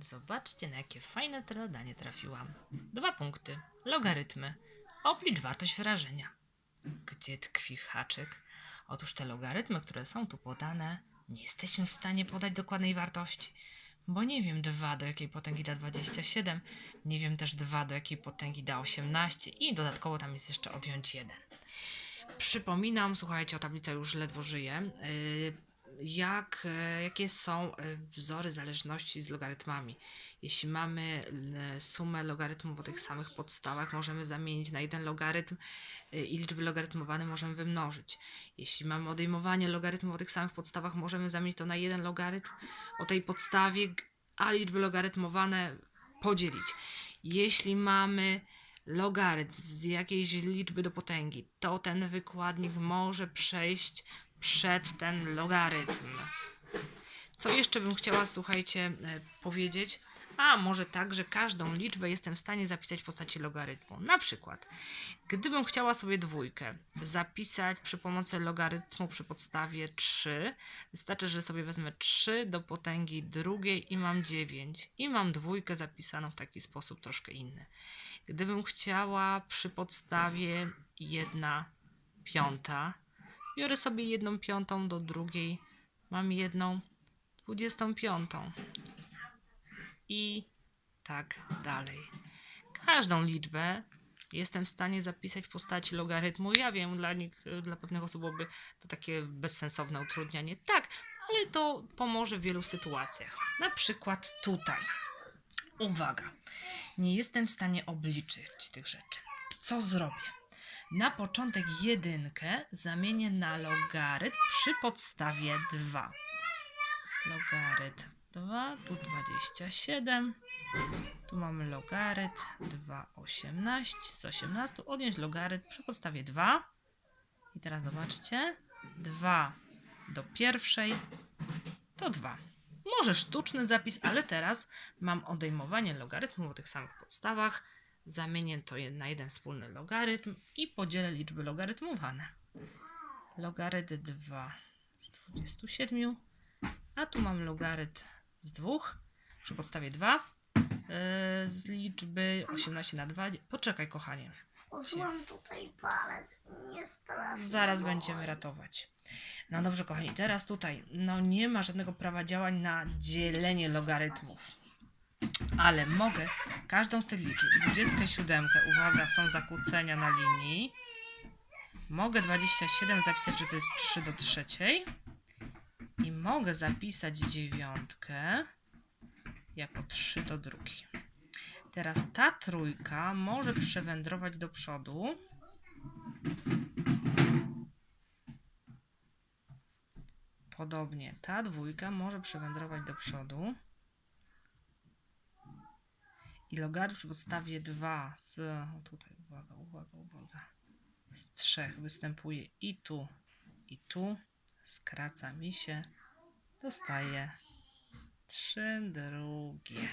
Zobaczcie, na jakie fajne zadanie trafiłam. Dwa punkty. Logarytmy. Oblicz wartość wyrażenia. Gdzie tkwi haczyk? Otóż te logarytmy, które są tu podane, nie jesteśmy w stanie podać dokładnej wartości. Bo nie wiem 2 do jakiej potęgi da 27, nie wiem też 2 do jakiej potęgi da 18 i dodatkowo tam jest jeszcze odjąć 1. Przypominam, słuchajcie, o tablica już ledwo żyje. Yy, jak, e, jakie są e, wzory zależności z logarytmami? Jeśli mamy l- sumę logarytmów o tych samych podstawach, możemy zamienić na jeden logarytm i liczby logarytmowane możemy wymnożyć. Jeśli mamy odejmowanie logarytmów o tych samych podstawach, możemy zamienić to na jeden logarytm o tej podstawie, a liczby logarytmowane podzielić. Jeśli mamy logarytm z jakiejś liczby do potęgi, to ten wykładnik może przejść przed ten logarytm. Co jeszcze bym chciała, słuchajcie, e, powiedzieć? A może tak, że każdą liczbę jestem w stanie zapisać w postaci logarytmu. Na przykład, gdybym chciała sobie dwójkę zapisać przy pomocy logarytmu przy podstawie 3, wystarczy, że sobie wezmę 3 do potęgi drugiej i mam 9. I mam dwójkę zapisaną w taki sposób troszkę inny. Gdybym chciała przy podstawie 1 piąta, biorę sobie jedną piątą do drugiej, mam jedną dwudziestą piątą i tak dalej. Każdą liczbę jestem w stanie zapisać w postaci logarytmu. Ja wiem, dla, nich, dla pewnych osób byłoby to takie bezsensowne utrudnianie. Tak, ale to pomoże w wielu sytuacjach. Na przykład tutaj. Uwaga, nie jestem w stanie obliczyć tych rzeczy. Co zrobię? Na początek jedynkę zamienię na logarytm przy podstawie 2. Logarytm 2, tu 27. Tu mamy logarytm 2, 18. Z 18 odjąć logarytm przy podstawie 2. I teraz zobaczcie. 2 do pierwszej to 2. Może sztuczny zapis, ale teraz mam odejmowanie logarytmu o tych samych podstawach. Zamienię to na jeden wspólny logarytm i podzielę liczby logarytmowane. Logarytm 2 z 27, a tu mam logarytm z 2 przy podstawie 2 yy, z liczby 18 na 2. Poczekaj, kochanie. Użyłam tutaj palec. Nie strasznie. Zaraz będziemy ratować. No dobrze, kochani, teraz tutaj no nie ma żadnego prawa działań na dzielenie logarytmów. Ale mogę każdą z tych liczb, 27, uwaga, są zakłócenia na linii. Mogę 27 zapisać, że to jest 3 do trzeciej. Mogę zapisać dziewiątkę jako 3 do drugiej. Teraz ta trójka może przewędrować do przodu. Podobnie ta dwójka może przewędrować do przodu. I logarytm przy podstawie 2 z. Tutaj, uwaga, uwaga, uwaga. Z 3 występuje i tu, i tu. Skraca mi się. Dostaje 3 drugie.